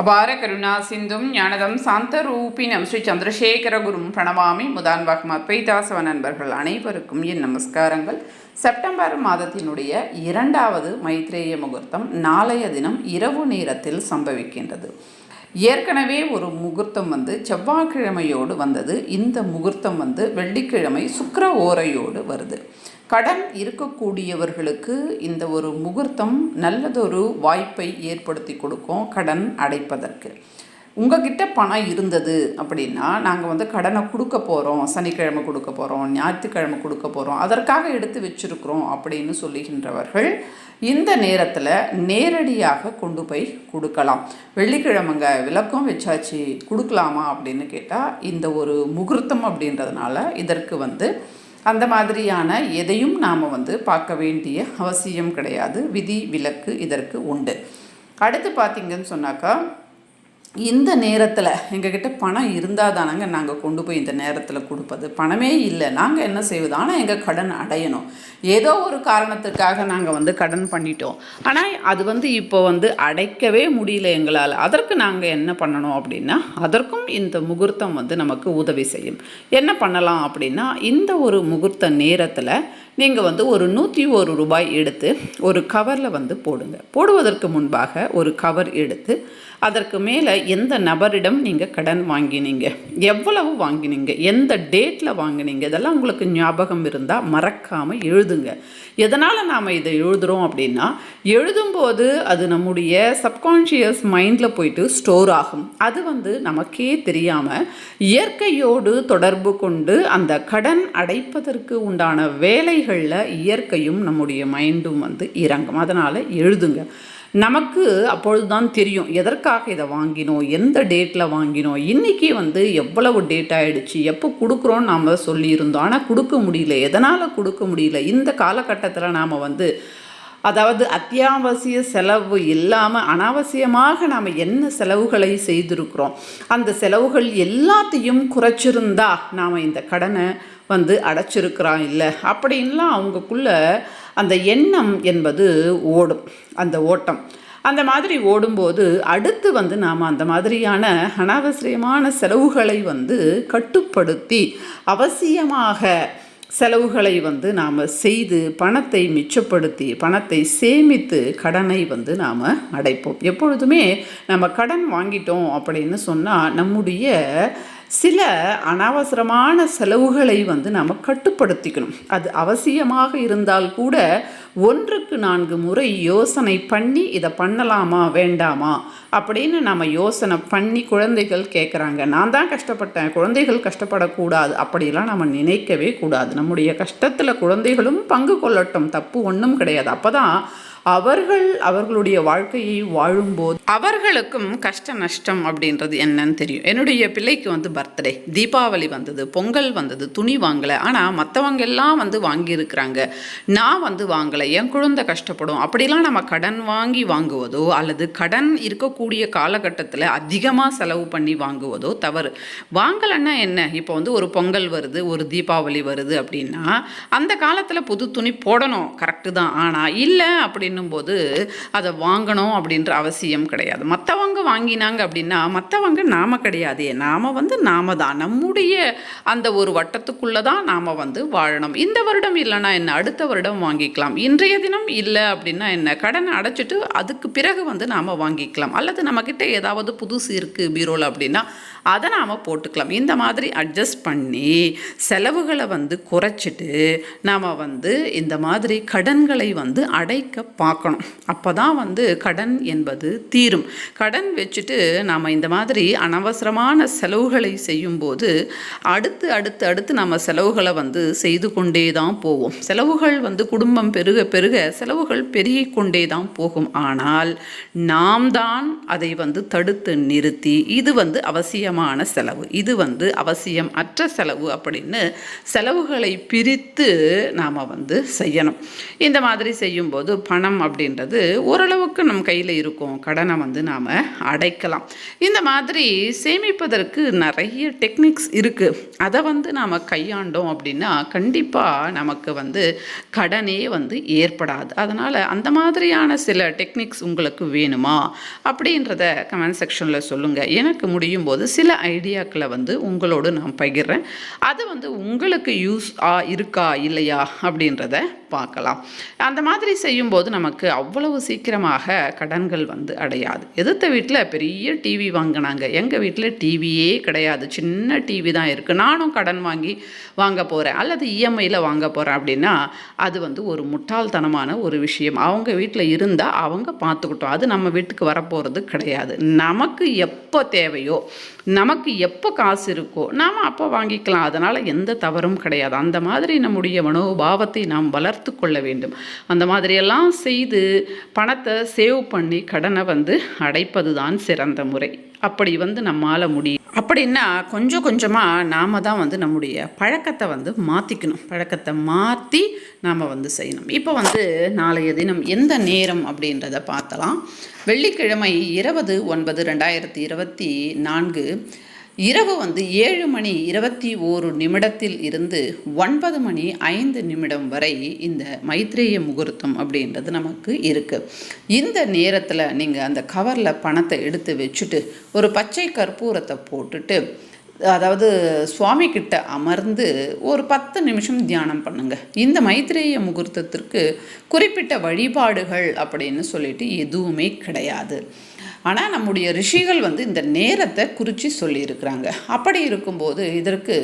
அபார கருணா சிந்தும் ஞானதம் சாந்த ரூபினம் ஸ்ரீ சந்திரசேகர குரும் பிரணவாமி முதான்பாகம் அத்வைதாசவ நண்பர்கள் அனைவருக்கும் என் நமஸ்காரங்கள். செப்டம்பர் மாதத்தினுடைய இரண்டாவது மைத்ரேய முகூர்த்தம் நாளைய தினம் இரவு நேரத்தில் சம்பவிக்கின்றது. ஏற்கனவே ஒரு முகூர்த்தம் வந்து செவ்வாய்க்கிழமையோடு வந்தது. இந்த முகூர்த்தம் வந்து வெள்ளிக்கிழமை சுக்கர ஓரையோடு வருது. கடன் இருக்கக்கூடியவர்களுக்கு இந்த ஒரு முகூர்த்தம் நல்லதொரு வாய்ப்பை ஏற்படுத்தி கொடுக்கும் கடன் அடைப்பதற்கு. உங்ககிட்ட பணம் இருந்தது அப்படின்னா நாங்கள் வந்து கடனை கொடுக்க போகிறோம் சனிக்கிழமை கொடுக்க போகிறோம் ஞாயிற்றுக்கிழமை கொடுக்க போகிறோம் அதற்காக எடுத்து வச்சிருக்கிறோம் அப்படின்னு சொல்லுகின்றவர்கள் இந்த நேரத்தில் நேரடியாக கொண்டு போய் கொடுக்கலாம். வெள்ளிக்கிழமைங்க விளக்கம் வச்சாச்சு கொடுக்கலாமா அப்படின்னு கேட்டால் இந்த ஒரு முகூர்த்தம் அப்படின்றதுனால இதற்கு வந்து அந்த மாதிரியான எதையும் நாம் வந்து பார்க்க வேண்டிய அவசியம் கிடையாது. விதி விலக்கு இதற்கு உண்டு. அடுத்து பார்த்திங்கன்னு சொன்னாக்கா இந்த நேரத்தில் எங்ககிட்ட பணம் இருந்தால் தானங்க நாங்கள் கொண்டு போய் இந்த நேரத்தில் கொடுப்பது. பணமே இல்லை. நாங்கள் என்ன செய்வது? ஆனால் எங்கள் கடன் அடையணும். ஏதோ ஒரு காரணத்துக்காக நாங்கள் வந்து கடன் பண்ணிட்டோம். ஆனால் அது வந்து இப்போ வந்து அடைக்கவே முடியல எங்களால். அதற்கு நாங்கள் என்ன பண்ணணும் அப்படின்னா அதற்கும் இந்த முகூர்த்தம் வந்து நமக்கு உதவி செய்யும். என்ன பண்ணலாம் அப்படின்னா இந்த ஒரு முகூர்த்த நேரத்தில் நீங்கள் வந்து ஒரு நூற்றி ஒரு ரூபாய் எடுத்து ஒரு கவரில் வந்து போடுங்க. போடுவதற்கு முன்பாக ஒரு கவர் எடுத்து அதற்கு மேலே எந்த நபரிடம் நீங்கள் கடன் வாங்கினீங்க? எவ்வளவு வாங்கினீங்க? எந்த டேட்டில் வாங்கினீங்க? இதெல்லாம் உங்களுக்கு ஞாபகம் இருந்தால் மறக்காமல் எழுதுங்க. எதனால் நாம் இதை எழுதுகிறோம் அப்படின்னா எழுதும்போது அது நம்முடைய சப்கான்ஷியஸ் மைண்டில் போயிட்டு ஸ்டோர் ஆகும். அது வந்து நமக்கே தெரியாமல் இயற்கையோடு தொடர்பு கொண்டு அந்த கடன் அடைப்பதற்கு உண்டான வேலைகளில் இயற்கையும் நம்முடைய மைண்டும் வந்து இறங்கும். அதனால் எழுதுங்க. நமக்கு அப்பொழுதுதான் தெரியும் எதற்காக இதை வாங்கினோம் எந்த டேட்டில் வாங்கினோம் இன்றைக்கி வந்து எவ்வளவு டேட் ஆகிடுச்சு எப்போ கொடுக்குறோன்னு நாம் சொல்லியிருந்தோம். ஆனால் கொடுக்க முடியல. எதனால் கொடுக்க முடியல? இந்த காலகட்டத்தில் நாம் வந்து அதாவது அத்தியாவசிய செலவு இல்லாமல் அனாவசியமாக நாம் என்ன செலவுகளை செய்திருக்கிறோம்? அந்த செலவுகள் எல்லாத்தையும் குறைச்சிருந்தா நாம் இந்த கடனை வந்து அடைச்சிருக்கிறான் இல்லை? அப்படின்லாம் அவங்களுக்குள்ள அந்த எண்ணம் என்பது ஓடும். அந்த ஓட்டம். அந்த மாதிரி ஓடும்போது அடுத்து வந்து நாம் அந்த மாதிரியான அனாவசியமான செலவுகளை வந்து கட்டுப்படுத்தி அவசியமாக செலவுகளை வந்து நாம் செய்து பணத்தை மிச்சப்படுத்தி பணத்தை சேமித்து கடனை வந்து நாம் அடைப்போம். எப்பொழுதுமே நம்ம கடன் வாங்கிட்டோம் அப்படின்னு சொன்னால் நம்முடைய சில அனாவசரமான செலவுகளை வந்து நம்ம கட்டுப்படுத்திக்கணும். அது அவசியமாக இருந்தால் கூட ஒன்றுக்கு நான்கு முறை யோசனை பண்ணி இதை பண்ணலாமா வேண்டாமா அப்படின்னு நம்ம யோசனை பண்ணி குழந்தைகள் கேட்குறாங்க நான் தான் கஷ்டப்பட்டேன் குழந்தைகள் கஷ்டப்படக்கூடாது அப்படிலாம் நம்ம நினைக்கவே கூடாது. நம்முடைய கஷ்டத்தில் குழந்தைகளும் பங்கு கொள்ளட்டும் தப்பு ஒன்றும் கிடையாது. அப்போ தான் அவர்கள் அவர்களுடைய வாழ்க்கையை வாழும்போது அவர்களுக்கும் கஷ்ட நஷ்டம் அப்படின்றது என்னன்னு தெரியும். என்னுடைய பிள்ளைக்கு வந்து பர்த்டே தீபாவளி வந்தது பொங்கல் வந்தது துணி வாங்கலை. ஆனால் மற்றவங்க எல்லாம் வந்து வாங்கியிருக்கிறாங்க. நான் வந்து வாங்கலை. என் குழந்தை கஷ்டப்படும். அப்படிலாம் நம்ம கடன் வாங்கி வாங்குவதோ அல்லது கடன் இருக்கக்கூடிய காலகட்டத்தில் அதிகமாக செலவு பண்ணி வாங்குவதோ தவறு. வாங்கலைன்னா என்ன? இப்போ வந்து ஒரு பொங்கல் வருது ஒரு தீபாவளி வருது அப்படின்னா அந்த காலத்தில் புது துணி போடணும். கரெக்டு தான். ஆனால் இல்லை அப்படின்னு அப்படின்னும்போது அதை வாங்கணும் அப்படின்ற அவசியம் கிடையாது. மற்றவங்க வாங்கினாங்க அப்படின்னா மற்றவங்க நாம கிடையாது. நாம் வந்து நாம தான். நம்முடைய அந்த ஒரு வட்டத்துக்குள்ளே தான் நாம் வந்து வாழணும். இந்த வருடம் இல்லைன்னா என்ன? அடுத்த வருடம் வாங்கிக்கலாம். இன்றைய தினம் இல்லை அப்படின்னா என்ன? கடனை அடைச்சிட்டு அதுக்கு பிறகு வந்து நாம் வாங்கிக்கலாம். அல்லது நம்மக்கிட்ட ஏதாவது புதுசு இருக்குது பீரோவில் அப்படின்னா அதை நாம் போட்டுக்கலாம். இந்த மாதிரி அட்ஜஸ்ட் பண்ணி செலவுகளை வந்து குறைச்சிட்டு நாம் வந்து இந்த மாதிரி கடன்களை வந்து அடைக்க பார்க்கணும். அப்போ தான் வந்து கடன் என்பது தீரும். கடன் வச்சுட்டு நாம் இந்த மாதிரி அனவசரமான செலவுகளை செய்யும்போது அடுத்து அடுத்து அடுத்து நம்ம செலவுகளை வந்து செய்து கொண்டே தான் போவோம். செலவுகள் வந்து குடும்பம் பெருக பெருக செலவுகள் பெருகி கொண்டே தான் போகும். ஆனால் நாம் தான் அதை வந்து தடுத்து நிறுத்தி இது வந்து அவசியமான செலவு. இது வந்து அவசியம் அற்ற செலவு அப்படின்னு செலவுகளை பிரித்து நாம் வந்து செய்யணும். இந்த மாதிரி செய்யும்போது பணம் பணம் அப்படின்றது ஓரளவுக்கு நம் கையில் இருக்கும். கடனை வந்து நாம் அடைக்கலாம். இந்த மாதிரி சேமிப்பதற்கு நிறைய டெக்னிக்ஸ் இருக்குது அதை வந்து நாம் கையாண்டோம் அப்படின்னா கண்டிப்பாக நமக்கு வந்து கடனே வந்து ஏற்படாது. அதனால் அந்த மாதிரியான சில டெக்னிக்ஸ் உங்களுக்கு வேணுமா? அப்படின்றத கமெண்ட் செக்ஷனில் சொல்லுங்கள் எனக்கு முடியும் போது சில ஐடியாக்களை வந்து உங்களோடு நான் பகிர்றேன். அது வந்து உங்களுக்கு யூஸ் ஆ இருக்கா இல்லையா அப்படின்றத பார்க்கலாம். அந்த மாதிரி செய்யும்போது நமக்கு அவ்வளவு சீக்கிரமாக கடன்கள் வந்து அடையாது. எதிர்த்த வீட்டில் பெரிய டிவி வாங்கினாங்க. எங்கள் வீட்டில் டிவியே கிடையாது. சின்ன டிவி தான் இருக்குது நானும் கடன் வாங்கி வாங்க போகிறேன் அல்லது இஎம்ஐயில் வாங்க போகிறேன் அப்படின்னா அது வந்து ஒரு முட்டாள்தனமான ஒரு விஷயம். அவங்க வீட்டில் இருந்தால் அவங்க பார்த்துக்கிட்டோம். அது நம்ம வீட்டுக்கு வரப்போகிறது கிடையாது. நமக்கு எப்போ தேவையோ நமக்கு எப்போ காசு இருக்கோ நாம் அப்போ வாங்கிக்கலாம். அதனால் எந்த தவறும் கிடையாது. அந்த மாதிரி நம்முடைய மனோபாவத்தை நாம் வளர்த்து கொள்ள வேண்டும். அந்த மாதிரியெல்லாம் செய்து பணத்தை சேவ் பண்ணி கடனை வந்து அடைப்பது தான் சிறந்த முறை. அப்படி வந்து நம்மால் முடியும் அப்படின்னா கொஞ்சம் கொஞ்சமாக நாம் தான் வந்து நம்முடைய பழக்கத்தை வந்து மாற்றிக்கணும் பழக்கத்தை மாற்றி நாம் வந்து செய்யணும். இப்போ வந்து நாளைய தினம் எந்த நேரம் அப்படின்றத பார்த்தலாம் வெள்ளிக்கிழமை இருபது ஒன்பது ரெண்டாயிரத்தி இருபத்தி நான்கு இரவு வந்து ஏழு மணி இருபத்தி ஓரு நிமிடத்தில் இருந்து ஒன்பது மணி ஐந்து நிமிடம் வரை இந்த மைத்ரேய முகூர்த்தம் அப்படின்றது நமக்கு இருக்குது இந்த நேரத்தில் நீங்கள் அந்த கவரில் பணத்தை எடுத்து வச்சுட்டு ஒரு பச்சை கற்பூரத்தை போட்டுட்டு அதாவது சுவாமி கிட்ட அமர்ந்து ஒரு பத்து நிமிஷம் தியானம் பண்ணுங்க. இந்த மைத்ரேய முகூர்த்தத்திற்கு குறிப்பிட்ட வழிபாடுகள் அப்படின்னு சொல்லிட்டு எதுவுமே கிடையாது. ஆனால் நம்முடைய ரிஷிகள் வந்து இந்த நேரத்தை குறித்து சொல்லியிருக்கிறாங்க. அப்படி இருக்கும்போது இதற்கு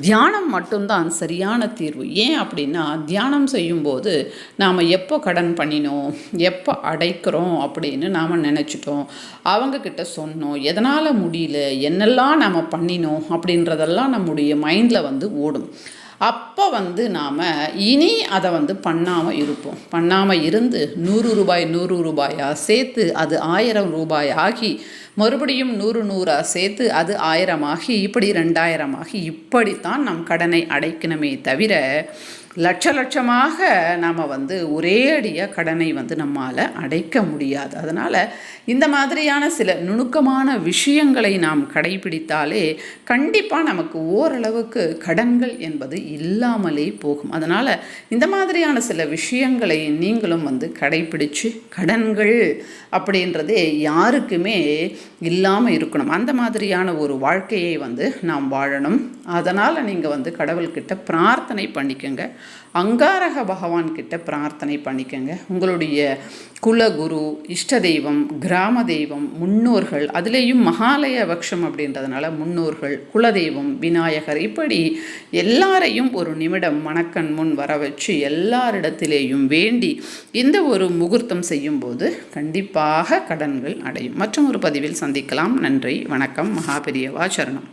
தியானம் மட்டும்தான் சரியான தீர்வு. ஏன் அப்படின்னா தியானம் செய்யும்போது நாம் எப்போ கடன் பண்ணினோம் எப்போ அடைக்கிறோம் அப்படின்னு நாம் நினச்சிட்டோம். அவங்கக்கிட்ட சொன்னோம் எதனால் முடியல? என்னெல்லாம் நாம் பண்ணினோம்? அப்படின்றதெல்லாம் நம்முடைய மைண்டில் வந்து ஓடும். அப்போ வந்து நாம் இனி அதை வந்து பண்ணாமல் இருப்போம். பண்ணாமல் இருந்து நூறு ரூபாய் நூறு ரூபாயாக சேர்த்து அது ஆயிரம் ரூபாய் ஆகி மறுபடியும் நூறு நூறாக சேர்த்து அது ஆயிரமாகி இப்படி ரெண்டாயிரமாகி இப்படித்தான் நம் கடனை அடைக்கணுமே தவிர லட்ச லட்சமாக நாம் வந்து ஒரே அடியாக கடனை வந்து நம்மால் அடைக்க முடியாது. அதனால் இந்த மாதிரியான சில நுணுக்கமான விஷயங்களை நாம் கடைபிடித்தாலே கண்டிப்பாக நமக்கு ஓரளவுக்கு கடன்கள் என்பது இல்லாமலே போகும். அதனால் இந்த மாதிரியான சில விஷயங்களை நீங்களும் வந்து கடைபிடிச்சு கடன்கள் அப்படின்றதே யாருக்குமே இல்லாமல் இருக்கணும். அந்த மாதிரியான ஒரு வாழ்க்கையை வந்து நாம் வாழணும். அதனால் நீங்கள் வந்து கடவுள்கிட்ட பிரார்த்தனை பண்ணிக்கோங்க. அங்காரக பகவான்கிட்ட பிரார்த்தனை பண்ணிக்கோங்க. உங்களுடைய குலகுரு இஷ்ட தெய்வம் கிராம தெய்வம் முன்னோர்கள் அதுலேயும் மகாலய பக்ஷம் அப்படின்றதுனால முன்னோர்கள் குலதெய்வம் விநாயகர் இப்படி எல்லாரையும் ஒரு நிமிடம் மணக்கண் முன் வர வச்சு எல்லாரிடத்திலேயும் வேண்டி இந்த ஒரு முகூர்த்தம் செய்யும்போது கண்டிப்பாக கடன்கள் அடையும். மற்றும் ஒரு பதிவில் சந்திக்கலாம். நன்றி வணக்கம் மகாபெரியவா சரணம்.